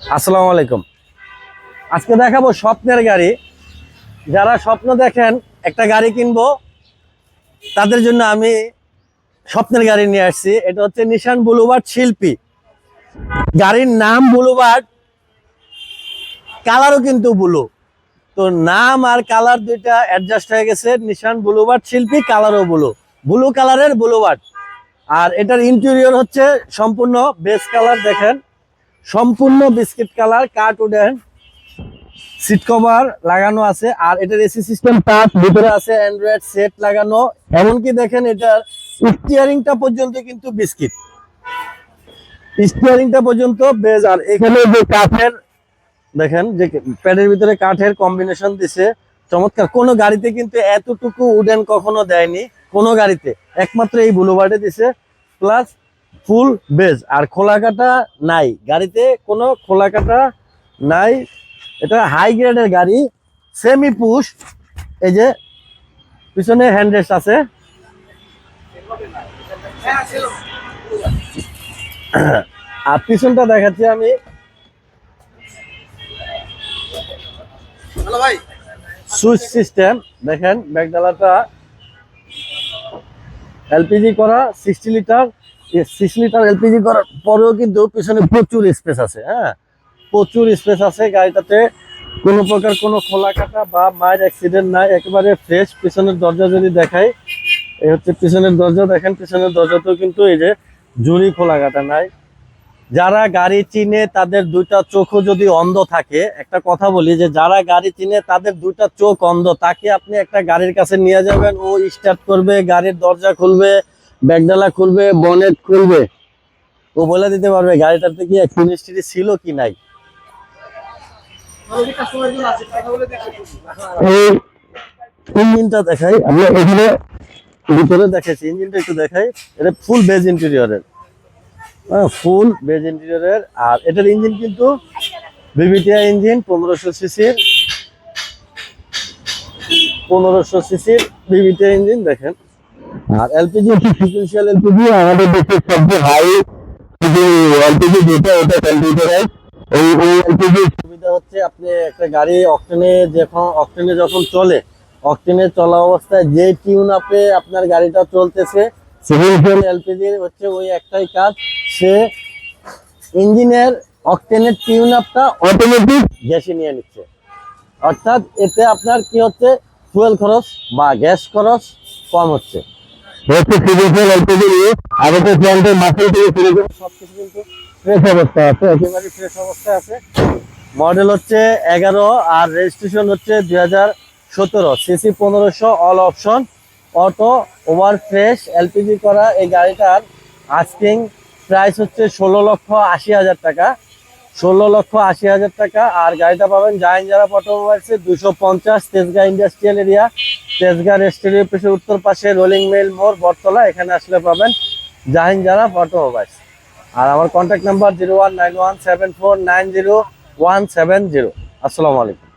আসসালামু আলাইকুম। আজকে দেখাবো স্বপ্নের গাড়ি। যারা স্বপ্ন দেখেন, একটা গাড়ি কিনবো, তাদের জন্য আমি স্বপ্নের গাড়ি নিয়ে আসছি। এটা হচ্ছে নিশান বুলুবার্ড শিল্পী। গাড়ির নাম বুলুবার্ড কালারও কিন্তু ব্লু। তো নাম আর কালার দুইটা অ্যাডজাস্ট হয়ে গেছে। নিশান বুলুবার্ড শিল্পী, কালারও বুলু। ব্লু কালারের বুলুবার্ড আর এটার ইন্টেরিয়র হচ্ছে সম্পূর্ণ বেস কালার দেখেন। সম্পূর্ণ biscuit colour wooden seat cover লাগানো আছে, আর এটার এসি সিস্টেম টাচ ভিতরে আছে অ্যান্ড্রয়েড সেট লাগানো, এমনকি দেখেন এটার স্টিয়ারিংটা পর্যন্ত কিন্তু বিস্কিট। স্টিয়ারিংটা পর্যন্ত বেজ আর এখানে যে কাঠের, দেখেন যে প্যাডের ভিতরে কাঠের কম্বিনেশন দিছে, চমৎকার। কোনো গাড়িতে কিন্তু এতটুকু উডেন কখনো দেয়নি, কোনো গাড়িতে। একমাত্র এই বুলুবার্ডে দিছে প্লাস ফুল বেজ আর খোলা কাটা নাই। গাড়িতে কোনো খোলা কাটা নাই। এটা হাই গ্রেডের গাড়ি সেমি পুশ এই যে পিছনে হ্যান্ড রেস্ট আছে। আর পিছনটা দেখাচ্ছি আমি। সুইচ সিস্টেম দেখেন ব্যাগডালাটা। এলপিজি করা sixty litre six litre LPG করার পরেও কিন্তু পিছনে প্রচুর স্পেস আছে হ্যাঁ? প্রচুর স্পেস আছে গাড়িটাতে। কোনো প্রকার কোনো খোলা কাটা বা মায়ের অ্যাক্সিডেন্ট নাই, একেবারে ফ্রেশ পিছনের দরজা যদি দেখাই, এই হচ্ছে পিছনের দরজা। দেখেন পিছনের দরজাতেও কিন্তু এই যে জুড়ি খোলা কাটা নাই। যারা গাড়ি চিনে তাদের দুইটা চোখও যদি অন্ধ থাকে, একটা কথা বলি যে যারা গাড়ি চিনে তাদের দুইটা চোখ অন্ধ, তাকে আপনি একটা গাড়ির কাছে নিয়ে যাবেন, ও স্টার্ট করবে, গাড়ির দরজা খুলবে ব্যাগডালা খুলবে, বনেট খুলবে। ও বলে দিতে পারবে, গাড়িটাতে কি অ্যাক্সিডেন্ট হিস্ট্রি ছিল কি নাই? ইঞ্জিনটা দেখাই ভিতরে ইঞ্জিনটা একটু দেখাই। এটা ফুল বেজ ইন্টেরিয়রের ফুল বেজ ইন্টেরিয়রের আর এটার ইঞ্জিন কিন্তু ইঞ্জিন, পনেরোশো সিসির পনেরোশো সিসির ইঞ্জিন, দেখেন। আর এলপিজি সিকুয়েন্সিয়াল এলপিজি আমাদের দেশের সবচেয়ে হাই এলপিজি যেটা, ওটা কম্পিউটারাইজ এই এই এলপিজি সুবিধা হচ্ছে আপনি একটা গাড়ি অকটেনে যখন অকটেনে যখন চলে অকটেনে চলা অবস্থায় যে টিউন আপে আপনার গাড়িটা চলতেছে সিভিল ফুয়েল এলপিজি হচ্ছে ওই একটাই কাজ। সে ইঞ্জিনের অকটেনের টিউন আপটা অটোমেটিক গ্যাসে নিয়ে নিচ্ছে। অর্থাৎ এতে আপনার কি হচ্ছে? ফুয়েল খরচ বা গ্যাস খরচ কম হচ্ছে। হচ্ছে ফুয়েল এলপিজি নিয়ে আগেতে প্ল্যান্টের মাসেল থেকে শুরু করে সবকিছু কিন্তু ফ্রেশ অবস্থায় আছে, একেবারে ফ্রেশ অবস্থায় আছে। মডেল হচ্ছে এগারো আর রেজিস্ট্রেশন হচ্ছে দুই হাজার সতেরো। সিসি পনেরোশো all option auto over fresh LPG করা এই গাড়িটার আস্কিং প্রাইস হচ্ছে ষোলো লক্ষ আশি হাজার টাকা। ষোলো লক্ষ আশি হাজার টাকা। আর গাড়িটা পাবেন জাহিনজারা যারা অটোমোবাইলসে দুশো পঞ্চাশ Tejgaon industrial area. Tejgaon restaurant পেশে উত্তর পাশে রোলিং মেল মোড়, বটতলা। এখানে আসলে পাবেন জাহিন যারা অটোমোবাইলস। আর আমার contact number zero one nine one seven four nine zero one seven zero. আসসালামু আলাইকুম।